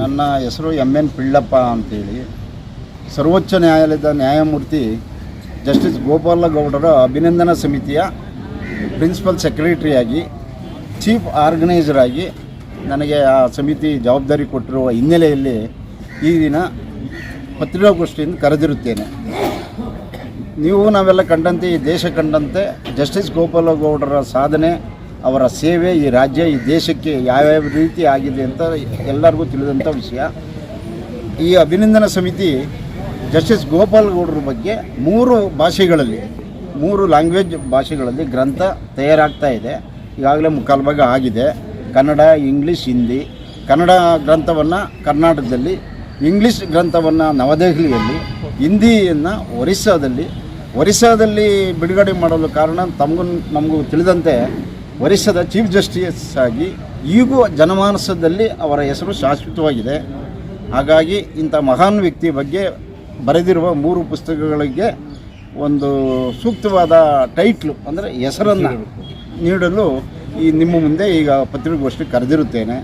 ನನ್ನ ಹೆಸರು M N Pillappa ಅಂತೇಳಿ. ಸರ್ವೋಚ್ಚ ನ್ಯಾಯಾಲಯದ ನ್ಯಾಯಮೂರ್ತಿ ಜಸ್ಟಿಸ್ ಗೋಪಾಲಗೌಡರ ಅಭಿನಂದನಾ ಸಮಿತಿಯ ಪ್ರಿನ್ಸಿಪಲ್ ಸೆಕ್ರೆಟರಿಯಾಗಿ, ಚೀಫ್ ಆರ್ಗನೈಸರ್ ಆಗಿ ನನಗೆ ಆ ಸಮಿತಿ ಜವಾಬ್ದಾರಿ ಕೊಟ್ಟಿರುವ ಹಿನ್ನೆಲೆಯಲ್ಲಿ ಈ ದಿನ ಪತ್ರಿಕಾಗೋಷ್ಠಿಯಿಂದ ಕರೆದಿರುತ್ತೇನೆ. ನೀವು ನಾವೆಲ್ಲ ಕಂಡಂತೆ ಈ ದೇಶ ಕಂಡಂತೆ ಜಸ್ಟಿಸ್ ಗೋಪಾಲಗೌಡರ ಸಾಧನೆ ಅವರ ಸೇವೆ ಈ ರಾಜ್ಯ, ಈ ದೇಶಕ್ಕೆ ಯಾವ್ಯಾವ ರೀತಿ ಆಗಿದೆ ಅಂತ ಎಲ್ಲರಿಗೂ ತಿಳಿದಂಥ ವಿಷಯ. ಈ ಅಭಿನಂದನಾ ಸಮಿತಿ ಜಸ್ಟಿಸ್ ಗೋಪಾಲಗೌಡರ ಬಗ್ಗೆ ಮೂರು ಭಾಷೆಗಳಲ್ಲಿ, ಮೂರು ಲ್ಯಾಂಗ್ವೇಜ್ ಭಾಷೆಗಳಲ್ಲಿ ಗ್ರಂಥ ತಯಾರಾಗ್ತಾ ಇದೆ. ಈಗಾಗಲೇ ಮುಕ್ಕಾಲು ಭಾಗ ಆಗಿದೆ. ಕನ್ನಡ, ಇಂಗ್ಲೀಷ್, ಹಿಂದಿ. ಕನ್ನಡ ಗ್ರಂಥವನ್ನು ಕರ್ನಾಟಕದಲ್ಲಿ, ಇಂಗ್ಲೀಷ್ ಗ್ರಂಥವನ್ನು ನವದೆಹಲಿಯಲ್ಲಿ, ಹಿಂದಿಯನ್ನು ಒರಿಸ್ಸಾದಲ್ಲಿ ಒರಿಸ್ಸಾದಲ್ಲಿ ಬಿಡುಗಡೆ ಮಾಡಲು ಕಾರಣ ತಮಗೂ, ನಮಗೂ ತಿಳಿದಂತೆ ಒರಿಸ್ಸಾದ ಚೀಫ್ ಜಸ್ಟಿಸ್ ಆಗಿ ಈಗೂ ಜನಮಾನಸದಲ್ಲಿ ಅವರ ಹೆಸರು ಶಾಶ್ವತವಾಗಿದೆ. ಹಾಗಾಗಿ ಇಂಥ ಮಹಾನ್ ವ್ಯಕ್ತಿ ಬಗ್ಗೆ ಬರೆದಿರುವ ಮೂರು ಪುಸ್ತಕಗಳಿಗೆ ಒಂದು ಸೂಕ್ತವಾದ ಟೈಟ್ಲು, ಅಂದರೆ ಹೆಸರನ್ನು ನೀಡಲು ಈ ನಿಮ್ಮ ಮುಂದೆ ಈಗ ಪತ್ರಿಕಾಗೋಷ್ಠಿ ಕರೆದಿರುತ್ತೇನೆ.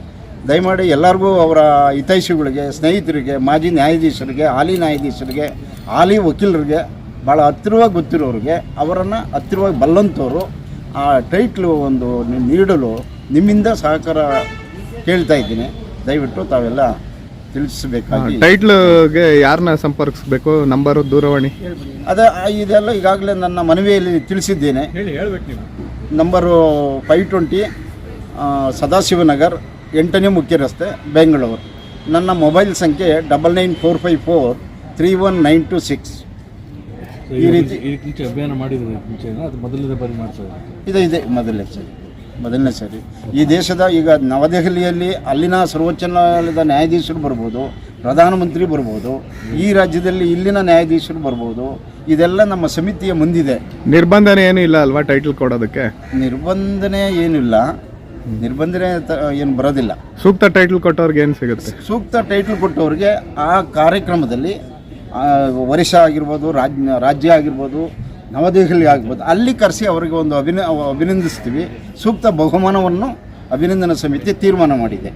ದಯಮಾಡಿ ಎಲ್ಲರಿಗೂ ಅವರ ಹಿತೈಷಿಗಳಿಗೆ, ಸ್ನೇಹಿತರಿಗೆ, ಮಾಜಿ ನ್ಯಾಯಾಧೀಶರಿಗೆ, ಹಾಲಿ ನ್ಯಾಯಾಧೀಶರಿಗೆ, ಹಾಲಿ ವಕೀಲರಿಗೆ ಭಾಳ ಹತ್ತಿರವಾಗಿ ಗೊತ್ತಿರೋರಿಗೆ ಅವರನ್ನು ಹತ್ತಿರವಾಗಿ ಬಲ್ಲಂಥವ್ರು ಆ ಟೈಟ್ಲು ಒಂದು ನೀಡಲು ನಿಮ್ಮಿಂದ ಸಹಕಾರ ಕೇಳ್ತಾ ಇದ್ದೀನಿ. ದಯವಿಟ್ಟು ತಾವೆಲ್ಲ ತಿಳಿಸಬೇಕಾಗಿ. ಟೈಟ್ಲ್ಗೆ ಯಾರನ್ನ ಸಂಪರ್ಕಿಸ್ಬೇಕು? ನಂಬರು ದೂರವಾಣಿ? ಅದೇ ಇದೆಲ್ಲ ಈಗಾಗಲೇ ನನ್ನ ಮನವಿಯಲ್ಲಿ ತಿಳಿಸಿದ್ದೇನೆ. ನಂಬರು ಫೈವ್ ಟ್ವೆಂಟಿ ಸದಾಶಿವನಗರ್ ಎಂಟನೇ ಮುಖ್ಯ ರಸ್ತೆ ಬೆಂಗಳೂರು. ನನ್ನ ಮೊಬೈಲ್ ಸಂಖ್ಯೆ double nine four five four three one nine two six. ಈ ರೀತಿ ಈ ಮುಂಚೆ ಅಭಿಯಾನ ಮಾಡಿದ್ರೆ ಮುಂಚೆ ಅದು ಮೊದಲನೇ ಬಾರಿ ಮಾಡ್ತಾ ಇದೆ ಇದೆ ಮೊದಲನೇ ಸರಿ. ಮೊದಲನೇ ಸರಿ. ಈ ದೇಶದ ಈಗ ನವದೆಹಲಿಯಲ್ಲಿ ಅಲ್ಲಿನ ಸರ್ವೋಚ್ಚ ನ್ಯಾಯಾಲಯದ ನ್ಯಾಯಾಧೀಶರು ಬರ್ಬೋದು ಪ್ರಧಾನಮಂತ್ರಿ ಬರ್ಬೋದು ಈ ರಾಜ್ಯದಲ್ಲಿ ಇಲ್ಲಿನ ನ್ಯಾಯಾಧೀಶರು ಬರ್ಬೋದು ಇದೆಲ್ಲ ನಮ್ಮ ಸಮಿತಿಯ ಮುಂದಿದೆ. ನಿರ್ಬಂಧನೆ ಏನೂ ಇಲ್ಲ ಅಲ್ವಾ ಟೈಟಲ್ ಕೊಡೋದಕ್ಕೆ? ನಿರ್ಬಂಧನೆ ಏನಿಲ್ಲ ನಿರ್ಬಂಧನೆ ತ- ಏನು ಬರೋದಿಲ್ಲ. ಸೂಕ್ತ ಟೈಟಲ್ ಕೊಟ್ಟವ್ರಿಗೆ ಏನು ಸಿಗುತ್ತೆ? ಸೂಕ್ತ ಟೈಟಲ್ ಕೊಟ್ಟವ್ರಿಗೆ ಆ ಕಾರ್ಯಕ್ರಮದಲ್ಲಿ ಒರಿಸ್ಸಾ ಆಗಿರ್ಬೋದು ರಾಜ್ ರಾಜ್ಯ ಆಗಿರ್ಬೋದು, ನವದೆಹಲಿ ಆಗ್ಬೋದು ಅಲ್ಲಿ ಕರೆಸಿ ಅವರಿಗೆ ಒಂದು ಅಭಿನ ಅಭಿನಂದಿಸ್ತೀವಿ. ಸೂಕ್ತ ಬಹುಮಾನವನ್ನು ಅಭಿನಂದನಾ ಸಮಿತಿ ತೀರ್ಮಾನ ಮಾಡಿದೆ.